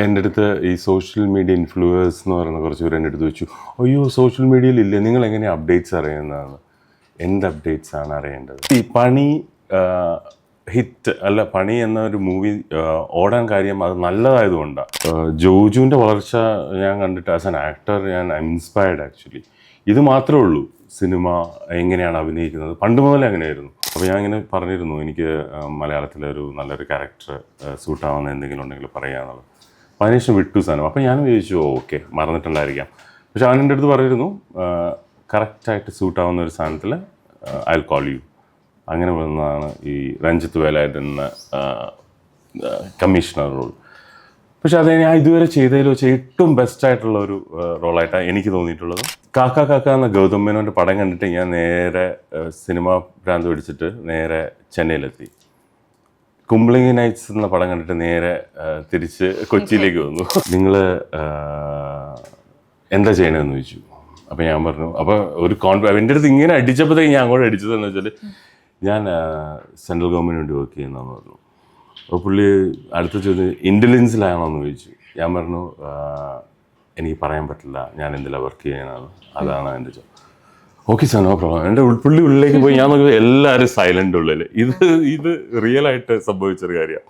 എന്റെ അടുത്ത് ഈ സോഷ്യൽ മീഡിയ ഇൻഫ്ലുവേഴ്സ് എന്ന് പറയുന്ന കുറച്ച് പേര് എന്റെ അടുത്ത് വെച്ചു അയ്യോ സോഷ്യൽ മീഡിയയിൽ ഇല്ല? നിങ്ങൾ എങ്ങനെ അപ്ഡേറ്റ്സ് അറിയുന്നതാണ്? എന്ത് അപ്ഡേറ്റ്സ് ആണ് അറിയേണ്ടത്? ഈ പണി ഹിറ്റ് അല്ല പണി എന്ന ഒരു മൂവി ഓടാൻ കാര്യം അത് നല്ലതായതുകൊണ്ടാണ് ജോജുവിന്റെ വളർച്ച ഞാൻ കണ്ടിട്ട് ആസ് ആൻ ആക്ടർ ഞാൻ ഇൻസ്പയർഡ് ആക്ച്വലി ഇത് മാത്രമേ ഉള്ളൂ സിനിമ എങ്ങനെയാണ് അഭിനയിക്കുന്നത്. പണ്ട് മുതലേ അങ്ങനെയായിരുന്നു. അപ്പോൾ ഞാൻ ഇങ്ങനെ പറഞ്ഞിരുന്നു എനിക്ക് മലയാളത്തിലെ ഒരു നല്ലൊരു ക്യാരക്ടർ സൂട്ടാവുന്ന എന്തെങ്കിലും ഉണ്ടെങ്കിൽ പറയാന്നുള്ളത്. അതിനുശേഷം വിട്ടു സാധനം അപ്പോൾ ഞാൻ ചോദിച്ചു ഓക്കെ മറന്നിട്ടുണ്ടായിരിക്കാം. പക്ഷെ അവൻ എന്റെ അടുത്ത് പറഞ്ഞിരുന്നു കറക്റ്റായിട്ട് സൂട്ടാവുന്ന ഒരു സാധനത്തിൽ ഐ കോൾ യു അങ്ങനെ വന്നതാണ് ഈ രഞ്ജിത്ത് വേലായുധൻ എന്ന കമ്മീഷണർ റോൾ പക്ഷെ അത് ഞാൻ ഇതുവരെ ചെയ്തതിൽ വെച്ച് ഏറ്റവും ബെസ്റ്റ് ആയിട്ടുള്ള ഒരു റോളായിട്ടാണ് എനിക്ക് തോന്നിയിട്ടുള്ളത്. കാക്ക കാക്ക എന്ന ഗൗതം മേനോന്റെ പടം കണ്ടിട്ട് ഞാൻ നേരെ സിനിമ ഭ്രാന്ത് പിടിച്ചിട്ട് നേരെ ചെന്നൈയിലെത്തി. കുംബ്ലിംഗ് നൈറ്റ്സ് എന്ന പടം കണ്ടിട്ട് നേരെ തിരിച്ച് കൊച്ചിയിലേക്ക് വന്നു. നിങ്ങൾ എന്താ ചെയ്യണമെന്ന് ചോദിച്ചു. അപ്പം ഞാൻ പറഞ്ഞു അപ്പോൾ ഒരു കോൺഫി എന്റെ അടുത്ത് ഇങ്ങനെ അടിച്ചപ്പോഴത്തേക്ക് ഞാൻ അങ്ങോട്ട് അടിച്ചതെന്ന് വെച്ചാൽ ഞാൻ സെൻട്രൽ ഗവൺമെന്റ് വേണ്ടി വർക്ക് ചെയ്യുന്നതെന്ന് പറഞ്ഞു. അപ്പോൾ പുള്ളി അടുത്ത ചോദ്യം ഇന്റലിജൻസിലാണോ എന്ന് ചോദിച്ചു. ഞാൻ പറഞ്ഞു എനിക്ക് പറയാൻ പറ്റില്ല. ഞാൻ എന്തിലാണ് വർക്ക് ചെയ്യണമെന്ന് അതാണ് എന്റെ ചോദ്യം. Okay sir no problem. എന്റെ പുള്ളി ഉള്ളിലേക്ക് പോയി ഞാൻ നോക്കിയപ്പോൾ എല്ലാവരും സൈലന്റ് ഉള്ളിൽ ഇത് ഇത് റിയൽ ആയിട്ട് സംഭവിച്ചൊരു കാര്യമാണ്